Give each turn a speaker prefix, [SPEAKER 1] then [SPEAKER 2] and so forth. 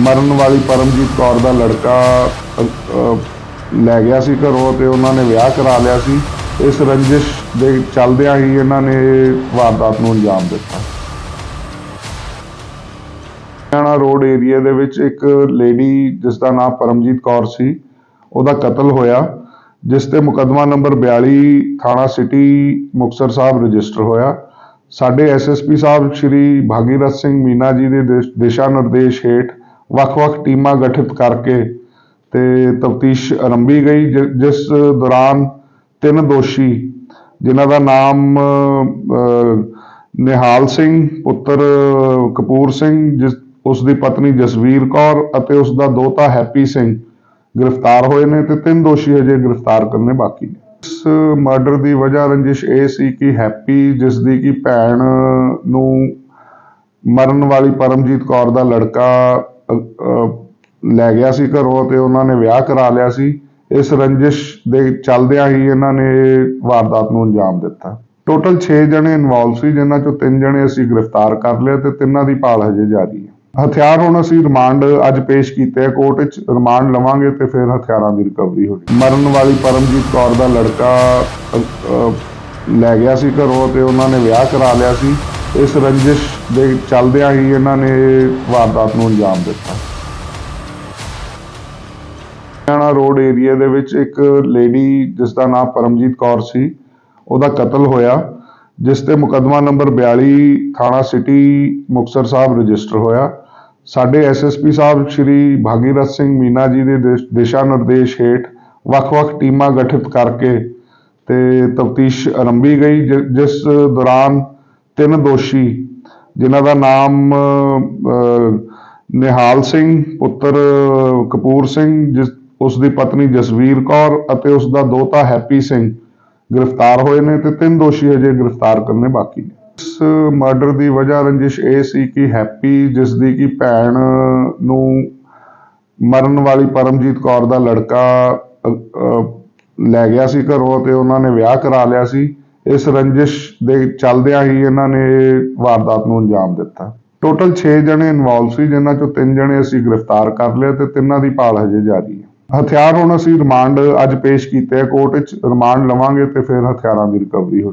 [SPEAKER 1] ਮਰਨ ਵਾਲੀ ਪਰਮਜੀਤ ਕੌਰ ਦਾ ਲੜਕਾ ਲੈ ਗਿਆ ਸੀ ਘਰੋਂ ਤੇ ਉਹਨਾਂ ਨੇ ਵਿਆਹ ਕਰਾ ਲਿਆ ਸੀ। ਇਸ ਰੰਜਿਸ਼ ਦੇ ਚੱਲਦਿਆਂ ਹੀ ਇਹਨਾਂ ਨੇ ਵਾਰਦਾਤ ਨੂੰ ਅੰਜਾਮ ਦਿੱਤਾ। ਹਰਿਆਣਾ ਰੋਡ ਏਰੀਆ ਦੇ ਵਿੱਚ ਇੱਕ ਲੇਡੀ ਜਿਸ ਦਾ ਨਾਮ ਪਰਮਜੀਤ ਕੌਰ ਸੀ, ਉਹਦਾ ਕਤਲ ਹੋਇਆ, ਜਿਸ ਤੇ ਮੁਕੱਦਮਾ ਨੰਬਰ 42 ਥਾਣਾ ਸਿਟੀ ਮੁਕਤਸਰ ਸਾਹਿਬ ਰਜਿਸਟਰ ਹੋਇਆ। ਸਾਡੇ ਐਸਐਸਪੀ ਸਾਹਿਬ ਸ਼੍ਰੀ ਭਾਗੀਰਥ ਸਿੰਘ ਮੀਨਾ ਜੀ ਦੇ ਦਿਸ਼ਾ ਨਿਰਦੇਸ਼ ਹੇਠ ਵੱਖ-ਵੱਖ ਟੀਮਾਂ ਗਠਿਤ ਕਰਕੇ ਤੇ ਤਫਤੀਸ਼ ਆਰੰਭੀ ਗਈ ਜਿਸ ਦੌਰਾਨ ਤਿੰਨ ਦੋਸ਼ੀ, ਜਿਨ੍ਹਾਂ ਦਾ ਨਾਮ ਨਿਹਾਲ ਸਿੰਘ, ਪੁੱਤਰ ਕਪੂਰ ਸਿੰਘ, ਜਿਸ, ਉਸ ਦੀ ਪਤਨੀ ਜਸਵੀਰ ਕੌਰ ਅਤੇ ਉਸ ਦਾ ਦੋਤਾ ਹੈਪੀ ਸਿੰਘ ਗ੍ਰਿਫਤਾਰ ਹੋਏ ਨੇ ਤੇ ਤਿੰਨ ਦੋਸ਼ੀ ਹਜੇ ਗ੍ਰਿਫਤਾਰ ਕਰਨੇ ਬਾਕੀ ਨੇ। ਇਸ ਮਰਡਰ ਦੀ ਵਜ੍ਹਾ ਰੰਜਿਸ਼ ਇਹ ਸੀ ਕਿ ਹੈਪੀ, ਜਿਸ ਦੀ ਕਿ ਭੈਣ ਨੂੰ ਮਰਨ ਵਾਲੀ ਪਰਮਜੀਤ ਕੌਰ ਦਾ ਲੜਕਾ ਲੈ ਗਿਆ ਸੀ ਘਰੋਂ ਤੇ ਉਹਨਾਂ ਨੇ ਵਿਆਹ ਕਰਾ ਲਿਆ ਸੀ। ਇਸ ਰੰਜਿਸ਼ ਦੇ ਚੱਲਦਿਆਂ ਹੀ ਇਹਨਾਂ ਨੇ ਵਾਰਦਾਤ ਨੂੰ ਅੰਜਾਮ ਦਿੱਤਾ। ਟੋਟਲ 6 ਜਣੇ ਇਨਵੋਲਵ ਸੀ, ਜਿਨ੍ਹਾਂ ਚੋਂ 3 ਜਣੇ ਅਸੀਂ ਗ੍ਰਿਫਤਾਰ ਕਰ ਲਏ ਤੇ ਤਿੰਨਾਂ ਦੀ ਭਾਲ ਹਜੇ ਜਾਰੀ ਹੈ। ਹਥਿਆਰ ਹੁਣ ਅਸੀਂ ਰਿਮਾਂਡ ਅੱਜ ਪੇਸ਼ ਕੀਤੇ ਆ। ਕੋਰਟ ਵਿੱਚ ਰਿਮਾਂਡ ਲਵਾਂਗੇ ਤੇ ਫਿਰ ਹਥਿਆਰਾਂ ਦੀ ਰਿਕਵਰੀ ਹੋਣੀ ਮਰਨ ਵਾਲੀ ਪਰਮਜੀਤ ਕੌਰ ਦਾ ਲੜਕਾ ਲੈ ਗਿਆ ਸੀ ਘਰੋਂ ਤੇ ਉਹਨਾਂ ਨੇ ਵਿਆਹ ਕਰਾ ਲਿਆ ਸੀ। ਇਸ ਰੰਜਿਸ਼ ਦੇ ਚੱਲਦਿਆਂ ਹੀ ਇਹਨਾਂ ਨੇ ਵਾਰਦਾਤ ਨੂੰ ਅੰਜਾਮ ਦਿੱਤਾ। ਹਰਿਆਣਾ ਰੋਡ ਏਰੀਆ ਦੇ ਵਿੱਚ ਇੱਕ ਲੇਡੀ ਜਿਸ ਦਾ ਨਾਮ ਪਰਮਜੀਤ ਕੌਰ ਸੀ, ਉਹਦਾ ਕਤਲ ਹੋਇਆ, ਜਿਸ ਤੇ ਮੁਕੱਦਮਾ ਨੰਬਰ 42 ਥਾਣਾ ਸਿਟੀ ਮੁਕਤਸਰ ਸਾਹਿਬ ਰਜਿਸਟਰ ਹੋਇਆ। ਸਾਡੇ ਐਸਐਸਪੀ ਸਾਹਿਬ ਸ਼੍ਰੀ ਭਾਗੀਰਥ ਸਿੰਘ ਮੀਨਾ ਜੀ ਦੇ ਦਿਸ਼ਾ ਨਿਰਦੇਸ਼ ਹੇਠ ਵੱਖ-ਵੱਖ ਟੀਮਾਂ ਗਠਿਤ ਕਰਕੇ ਤੇ ਤਫਤੀਸ਼ ਆਰੰਭੀ ਗਈ ਜਿਸ ਦੌਰਾਨ ਤਿੰਨ ਦੋਸ਼ੀ ਜਿਨ੍ਹਾਂ ਦਾ ਨਾਮ ਅ, ਨਿਹਾਲ ਸਿੰਘ ਪੁੱਤਰ ਕਪੂਰ ਸਿੰਘ ਜਿਸ ਉਸ ਦੀ ਪਤਨੀ ਜਸਵੀਰ ਕੌਰ ਅਤੇ ਉਸ ਦਾ ਦੋਤਾ ਹੈਪੀ ਸਿੰਘ ਗ੍ਰਿਫਤਾਰ ਹੋਏ ਨੇ ਤੇ ਤਿੰਨ ਦੋਸ਼ੀ ਅਜੇ ਗ੍ਰਿਫਤਾਰ ਕਰਨੇ ਬਾਕੀ ਨੇ। ਇਸ ਮਰਡਰ ਦੀ ਵਜ੍ਹਾ ਰੰਜਿਸ਼ ਇਹ ਸੀ ਕਿ ਹੈਪੀ ਜਿਸ ਦੀ ਕਿ ਭੈਣ ਨੂੰ ਮਰਨ ਵਾਲੀ ਪਰਮਜੀਤ ਕੌਰ ਦਾ ਲੜਕਾ ਅ, ਲੈ ਗਿਆ ਸੀ ਘਰੋਂ ਤੇ ਉਹਨਾਂ ਨੇ ਵਿਆਹ ਕਰਾ ਲਿਆ ਸੀ। ਇਸ ਰੰਜਿਸ਼ ਦੇ ਚੱਲਦਿਆਂ ਹੀ ਇਹਨਾਂ ਨੇ ਵਾਰਦਾਤ ਨੂੰ ਅੰਜਾਮ ਦਿੱਤਾ। ਟੋਟਲ 6 ਜਣੇ ਇਨਵੋਲਵ ਸੀ, ਜਿਨ੍ਹਾਂ ਚੋਂ 3 ਜਣੇ ਅਸੀਂ ਗ੍ਰਿਫਤਾਰ ਕਰ ਲਿਆ ਤੇ ਤਿੰਨਾਂ ਦੀ ਭਾਲ ਹਜੇ ਜਾਰੀ ਹੈ। ਹਥਿਆਰ ਹੁਣ ਅਸੀਂ ਰਿਮਾਂਡ ਅੱਜ ਪੇਸ਼ ਕੀਤੇ ਆ, ਕੋਰਟ ਵਿੱਚ ਰਿਮਾਂਡ ਲਵਾਂਗੇ ਤੇ ਫਿਰ ਹਥਿਆਰਾਂ ਦੀ ਰਿਕਵਰੀ ਹੋਣੀ